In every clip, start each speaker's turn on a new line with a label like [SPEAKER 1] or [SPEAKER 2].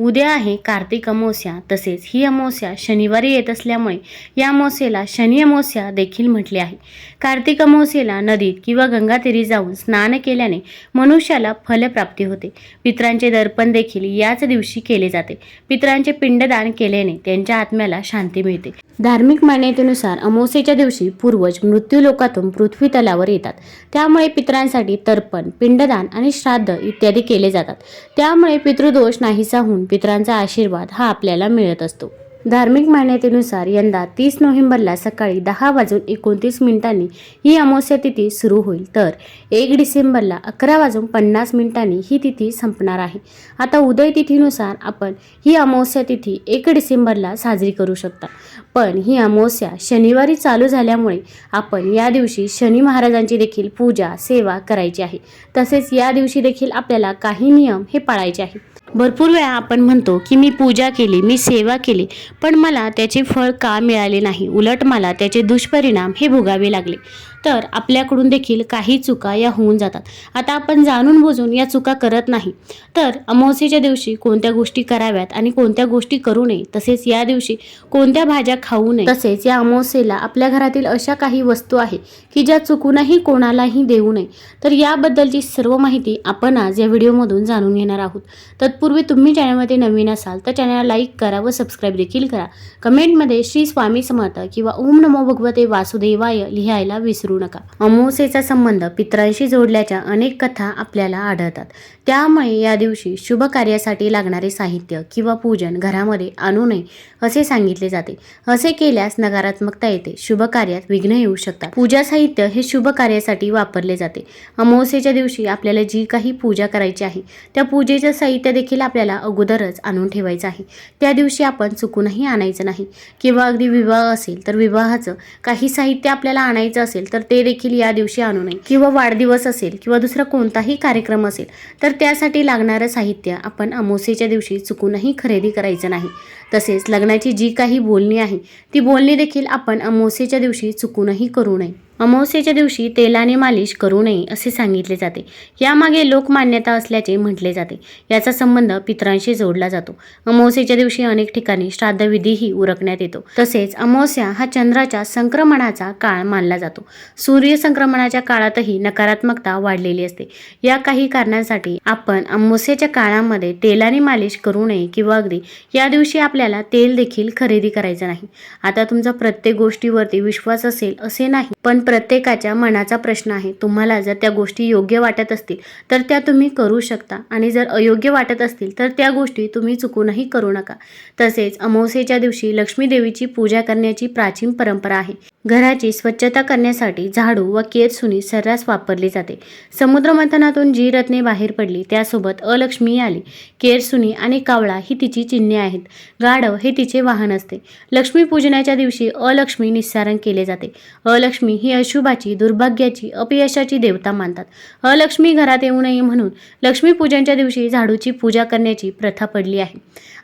[SPEAKER 1] उद्या आहे कार्तिक अमावस्या. तसेच ही अमावस्या शनिवारी येत असल्यामुळे या अमावस्येला शनी अमावस्या देखील म्हटले आहे. कार्तिक अमावस्येला नदीत किंवा गंगातीरी जाऊन स्नान केल्याने मनुष्याला फलप्राप्ती होते. पित्रांचे दर्पण देखील याच दिवशी केले जाते. पित्रांचे पिंडदान केल्याने त्यांच्या आत्म्याला शांती मिळते. धार्मिक मान्यतेनुसार अमावस्येच्या दिवशी पूर्वज मृत्यू लोकातून पृथ्वी तलावर येतात. त्यामुळे पित्रांसाठी तर्पण पिंडदान आणि श्राद्ध इत्यादी केले जातात. त्यामुळे पितृदोष नाहीसा होऊन पितरांचा आशीर्वाद हा आपल्याला मिळत असतो. धार्मिक मान्यतेनुसार यंदा तीस नोव्हेंबरला सकाळी दहा वाजून एकोणतीस मिनिटांनी ही अमावस्या तिथी सुरू होईल. तर एक डिसेंबरला अकरा वाजून पन्नास मिनिटांनी ही तिथी संपणार आहे. आता उदय तिथीनुसार आपण ही अमावस्या तिथी एक डिसेंबरला साजरी करू शकता. पण ही अमावस्या शनिवारी चालू झाल्यामुळे आपण या दिवशी शनी महाराजांची देखील पूजा सेवा करायची आहे. तसेच या दिवशी देखील आपल्याला काही नियम हे पाळायचे आहे भरपूर वेळा आपण म्हणतो की मी पूजा केली मी सेवा केली पण मला त्याचे फळ का मिळाले नाही? उलट मला त्याचे दुष्परिणाम हे भोगावे लागले. तर आपल्याकडून देखील काही चुका या होऊन जातात. आता आपण जाणून बुजून या चुका करत नाही. तर अमावस्येच्या दिवशी कोणत्या गोष्टी कराव्यात आणि कोणत्या गोष्टी करू नये तसेच या दिवशी कोणत्या भाज्या खाऊ नये तसेच या अमावस्येला आपल्या घरातील अशा काही वस्तू आहे की ज्या चुकूनही कोणालाही देऊ नये. तर याबद्दलची सर्व माहिती आपण आज या व्हिडिओमधून जाणून घेणार आहोत. तत्पूर्वी तुम्ही चॅनलमध्ये नवीन असाल तर चॅनलला लाईक करा व सबस्क्राईब देखील करा. कमेंटमध्ये श्री स्वामी समर्थ किंवा ओम नमो भगवते वासुदेवाय लिहायला विसरू नका. अमावस्येचा संबंध पित्रांशी जोडल्याच्या अनेक कथा आपल्याला आढळतात. त्यामुळे या दिवशी शुभ कार्यासाठी लागणारे साहित्य किंवा पूजन घरामध्ये आणू नये असे सांगितले जाते. असे केल्यास नकारात्मकता येते शुभ कार्यात विघ्न येऊ शकतात. पूजा साहित्य हे शुभ कार्यासाठी वापरले जाते. अमावस्येच्या दिवशी आपल्याला जी काही पूजा करायची आहे त्या पूजेचं साहित्य देखील आपल्याला अगोदरच आणून ठेवायचं आहे. त्या दिवशी आपण चुकूनही आणायचं नाही. किंवा अगदी विवाह असेल तर विवाहाचं काही साहित्य आपल्याला आणायचं असेल तर तर ते देखील या दिवशी आणू नये. किंवा वाढदिवस असेल किंवा दुसरा कोणताही कार्यक्रम असेल तर त्यासाठी लागणारं साहित्य आपण अमावस्येच्या दिवशी चुकूनही खरेदी करायचं नाही. तसेच लग्नाची जी काही बोलणी आहे ती बोलणी देखील आपण अमावस्येच्या दिवशी चुकूनही करू नये. अमावस्येच्या दिवशी तेलाने मालिश करू नये असे सांगितले जाते. यामागे लोकमान्यता असल्याचे म्हटले जाते. याचा संबंध पित्रांशी जोडला जातो. अमावस्येच्या दिवशी अनेक ठिकाणी श्राद्धविधीही उरकण्यात येतो. तसेच अमावस्या हा चंद्राच्या संक्रमणाचा काळ मानला जातो. सूर्य संक्रमणाच्या काळातही नकारात्मकता वाढलेली असते. या काही कारणांसाठी आपण अमावस्येच्या काळामध्ये तेलाने मालिश करू नये किंवा अगदी या दिवशी आपल्याला तेल देखील खरेदी करायचं नाही. आता तुमचा प्रत्येक गोष्टीवरती विश्वास असेल असे नाही. पण प्रत्येकाच्या मनाचा प्रश्न आहे तुम्हाला जर त्या गोष्टी योग्य वाटत असतील तर त्या तुम्ही करू शकता. आणि जर अयोग्य वाटत असतील तर त्या गोष्टी तुम्ही चुकूनही करू नका. तसेच अमावस्येच्या दिवशी लक्ष्मी देवीची पूजा करण्याची प्राचीन परंपरा आहे. घराची स्वच्छता करण्यासाठी झाडू व केरसुनी सर्रास वापरली जाते. समुद्रमंथनातून जी रत्ने बाहेर पडली त्यासोबत अलक्ष्मी आली. केरसुनी आणि कावळा ही तिची चिन्हे आहेत. गाढव हे तिचे वाहन असते. लक्ष्मी पूजनाच्या दिवशी अलक्ष्मी निस्सारण केले जाते. अलक्ष्मी ही अशुभाची दुर्भाग्याची अपयशाची देवता मानतात. अलक्ष्मी घरात येऊ नये म्हणून लक्ष्मी पूजनच्या दिवशी झाडूची पूजा करण्याची प्रथा पडली आहे.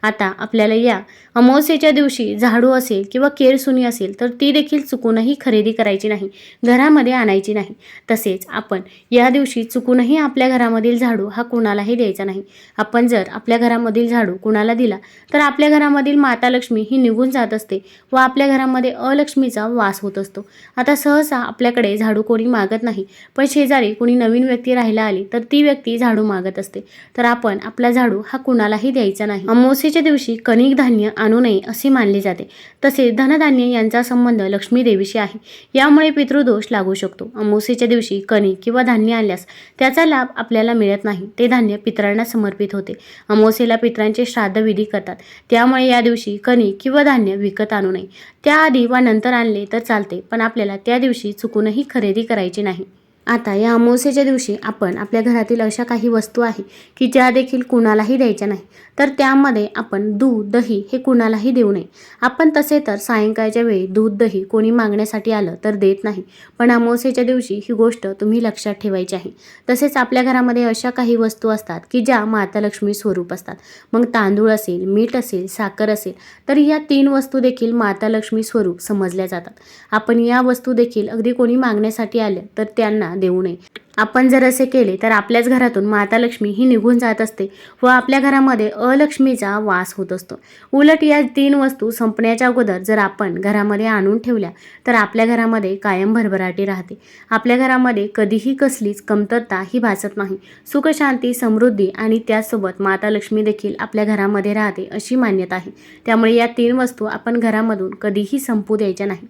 [SPEAKER 1] आता आपल्याला या अमावस्येच्या दिवशी झाडू असेल किंवा केरसुनी असेल तर ती देखील चुकूनही खरेदी करायची नाही घरामध्ये आणायची नाही. तसेच आपण या दिवशी चुकूनही आपल्या घरामधील झाडू हा कुणालाही द्यायचा नाही. आपण जर आपल्या घरामधील झाडू कुणाला दिला तर आपल्या घरामधील माता लक्ष्मी ही निघून जात असते व आपल्या घरामध्ये अलक्ष्मीचा वास होत असतो. आता सहसा आपल्याकडे झाडू कोणी मागत नाही पण शेजारी कोणी नवीन व्यक्ती राहायला आली तर ती व्यक्ती झाडू मागत असते. तर आपण आपला झाडू हा कुणालाही द्यायचा नाही. अमावस्येच्या दिवशी कणिक धान्य आणू नये असे मानले जाते. तसेच धनधान्य यांचा संबंध लक्ष्मी देवीशी आहे. यामुळे पितृदोष लागू शकतो. अमावस्येच्या दिवशी कणिक किंवा धान्य आणल्यास त्याचा लाभ आपल्याला मिळत नाही. ते धान्य पितरांना समर्पित होते. अमावस्येला पितरांचे श्राद्ध विधी करतात. त्यामुळे या दिवशी कणिक किंवा धान्य विकत आणू नये. त्याआधी वा नंतर आणले तर चालते पण आपल्याला त्या दिवशी चुकूनही खरेदी करायची नाही. आता या अमावस्येच्या दिवशी आपण आपल्या घरातील अशा काही वस्तू आहे की ज्या देखील कुणालाही द्यायच्या नाही. तर त्यामध्ये आपण दूध दही हे कुणालाही देऊ नये. आपण तसे तर सायंकाळच्या वेळी दूध दही कोणी मागण्यासाठी आलं तर देत नाही. पण अमावस्येच्या दिवशी ही गोष्ट तुम्ही लक्षात ठेवायची आहे. तसेच आपल्या घरामध्ये अशा काही वस्तू असतात की ज्या माता लक्ष्मी स्वरूप असतात. मग तांदूळ असेल मीठ असेल साखर असेल तर या तीन वस्तू देखील माता लक्ष्मी स्वरूप समजल्या जातात. आपण या वस्तू देखील अगदी कोणी मागण्यासाठी आल्या तर त्यांना देऊ नये. आपण जर असे केले तर आपल्याच घरातून माता लक्ष्मी ही निघून जात असते व आपल्या घरामध्ये अलक्ष्मीचा वास होत असतो. उलट या तीन वस्तू संपण्याच्या अगोदर जर आपण घरामध्ये आणून ठेवल्या तर आपल्या घरामध्ये कायम भरभराटी राहते. आपल्या घरामध्ये कधीही कसलीच कमतरता ही भासत नाही. सुखशांती समृद्धी आणि त्याचसोबत माता लक्ष्मी देखील आपल्या घरामध्ये राहते अशी मान्यता आहे. त्यामुळे या तीन वस्तू आपण घरामधून कधीही संपू द्यायच्या नाही.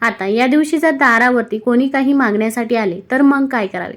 [SPEAKER 1] आता या दिवशी जर दारावरती कोणी काही मागण्यासाठी आले तर मग काय करावे?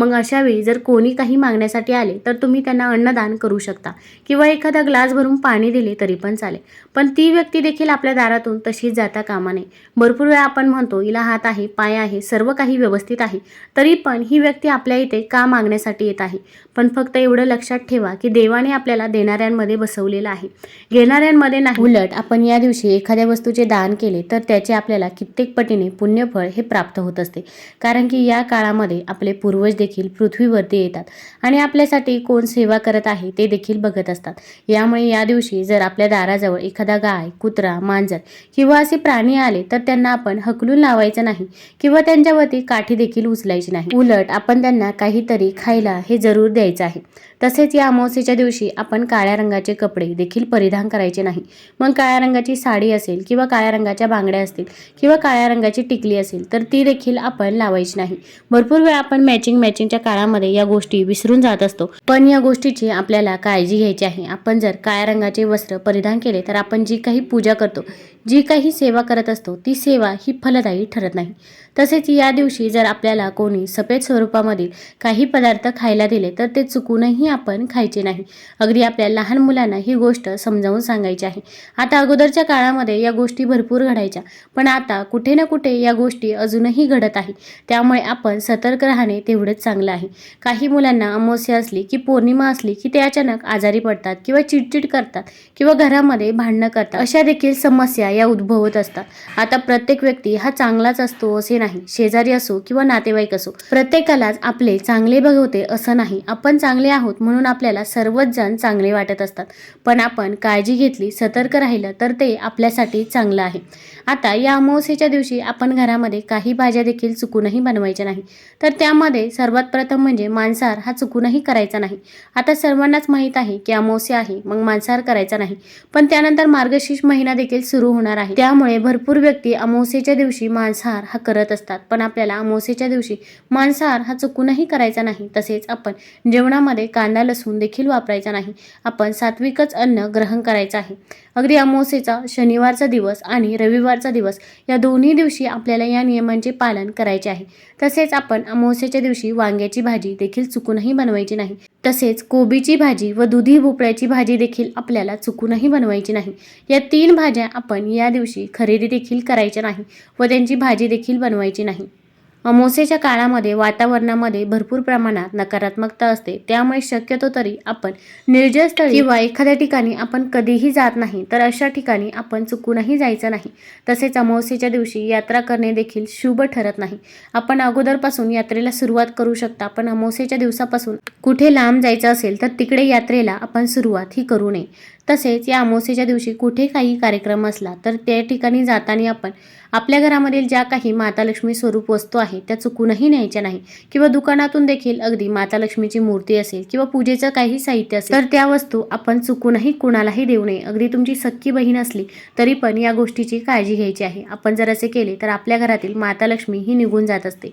[SPEAKER 1] मग अशा वेळी जर कोणी काही मागण्यासाठी आले तर तुम्ही त्यांना अन्नदान करू शकता. किंवा एखादा ग्लास भरून पाणी दिले तरी पण चालेल. पण ती व्यक्ती देखील आपल्या दारातून तशीच जाता कामा नये. भरपूर वेळा आपण म्हणतो हिला हात आहे पाय आहे सर्व काही व्यवस्थित आहे. तरी पण ही व्यक्ती आपल्या इथे का मागण्यासाठी येत आहे? पण फक्त एवढं लक्षात ठेवा की देवाने आपल्याला देणाऱ्यांमध्ये बसवलेलं आहे. घेणाऱ्यांमध्ये नाही. उलट आपण या दिवशी एखाद्या वस्तूचे दान केले तर त्याचे आपल्याला कित्येक पटीने पुण्यफळ हे प्राप्त होत असते. कारण की या काळामध्ये आपले पूर्वज देखील पृथ्वीवरती येतात. आणि आपल्यासाठी कोण सेवा करत आहे ते देखील बघत असतात. यामुळे या दिवशी जर आपल्या दाराजवळ एखादा गाय कुत्रा मांजर किंवा असे प्राणी आले तर त्यांना आपण हकलून लावायचं नाही किंवा त्यांच्यावरती काठी देखील उचलायची नाही. उलट आपण त्यांना काहीतरी खायला हे जरूर द्यायचं आहे. तसेच या अमावस्येच्या दिवशी आपण काळ्या रंगाचे कपडे देखील परिधान करायचे नाही. मग काळ्या रंगाची साडी असेल किंवा काळ्या रंगाच्या बांगड्या असतील किंवा काळ्या रंगाची टिकली असेल तर ती देखील आपण लावायची नाही. भरपूर वेळा आपण मॅचिंग मॅचिंगच्या काळामध्ये या गोष्टी विसरून जात असतो. पण या गोष्टीची आपल्याला काळजी घ्यायची आहे. आपण जर काळ्या रंगाचे वस्त्र परिधान केले तर आपण जी काही पूजा करतो जी काही सेवा करत असतो ती सेवा ही फलदायी ठरत नाही. तसेच या दिवशी जर आपल्याला कोणी सफेद स्वरूपामधील काही पदार्थ खायला दिले तर ते चुकूनही आपण खायचे नाही. अगदी आपल्या लहान मुलांना ही गोष्ट समजावून सांगायची आहे. आता अगोदरच्या काळामध्ये या गोष्टी भरपूर घडायच्या पण आता कुठे ना कुठे या गोष्टी अजूनही घडत आहे. त्यामुळे आपण सतर्क राहणे तेवढंच चांगलं आहे. काही मुलांना अमावस्या असली की पौर्णिमा असली की ते अचानक आजारी पडतात किंवा चिडचिड करतात किंवा घरामध्ये भांडणं करतात अशा देखील समस्या या उद्भवत असतात. आता प्रत्येक व्यक्ती हा चांगलाच असतो असे नाही. शेजारी असो किंवा नातेवाईक असो प्रत्येकालाच आपले चांगले बघवते असं नाही. आपण चांगले आहोत म्हणून आपल्याला सर्वच जण चांगले वाटत असतात. पण आपण काळजी घेतली सतर्क राहिलं तर ते आपल्यासाठी चांगलं आहे. आता या अमावस्येच्या दिवशी आपण घरामध्ये काही भाज्या देखील चुकूनही बनवायच्या नाही. तर त्यामध्ये सर्वात प्रथम म्हणजे मांसाहार हा चुकूनही करायचा नाही. आता सर्वांनाच माहीत आहे की अमावस्या आहे मग मांसाहार करायचा नाही. पण त्यानंतर मार्गशीर्ष महिना देखील सुरू होणार आहे. त्यामुळे भरपूर व्यक्ती अमावस्येच्या दिवशी मांसाहार हा करत असतात. पण आपल्याला अमावस्येच्या दिवशी मांसाहार हा चुकूनही करायचा नाही. तसेच आपण जेवणामध्ये कांदा लसूण देखील वापरायचा नाही. आपण सात्विकच अन्न ग्रहण करायचं आहे. अगदी अमावस्येचा शनिवारचा दिवस आणि रविवारचा दिवस या दोन्ही दिवशी आपल्याला या नियमांचे पालन करायचे आहे. तसेच आपण अमावस्येच्या दिवशी वांग्याची भाजी देखील चुकूनही बनवायची नाही. तसेच कोबीची भाजी व दुधी भोपळ्याची भाजी देखील आपल्याला चुकूनही बनवायची नाही. या तीन भाज्या आपण या दिवशी खरेदी देखील करायच्या नाही व त्यांची भाजी देखील बनवायची नाही. अमोसेच्या काळामध्ये वातावरणामध्ये भरपूर प्रमाणात नकारात्मकता असते. त्यामुळे शक्यतो तरी आपण निर्जय स्थळी किंवा एखाद्या ठिकाणी आपण कधीही जात नाही तर अशा ठिकाणी आपण चुकूनही जायचं नाही. तसेच अमावस्येच्या दिवशी यात्रा करणे देखील शुभ ठरत नाही. आपण अगोदरपासून यात्रेला सुरुवात करू शकता पण अमावस्येच्या दिवसापासून कुठे लांब जायचं असेल तर तिकडे यात्रेला आपण सुरुवात ही करू नये. तसेच या अमावस्येच्या दिवशी कुठे काही कार्यक्रम असला तर त्या ठिकाणी जाताना आपण आपल्या घरामधील ज्या काही माता लक्ष्मी स्वरूप वस्तू आहे त्या चुकूनही न्यायच्या नाही किंवा दुकानातून देखील अगदी माता लक्ष्मीची मूर्ती असेल किंवा पूजेचं काही साहित्य असेल तर त्या वस्तू आपण चुकूनही कुणालाही देऊ नये. अगदी तुमची सख्खी बहीण असली तरी पण या गोष्टीची काळजी घ्यायची आहे. आपण जर असे केले तर आपल्या घरातील माता लक्ष्मी ही निघून जात असते.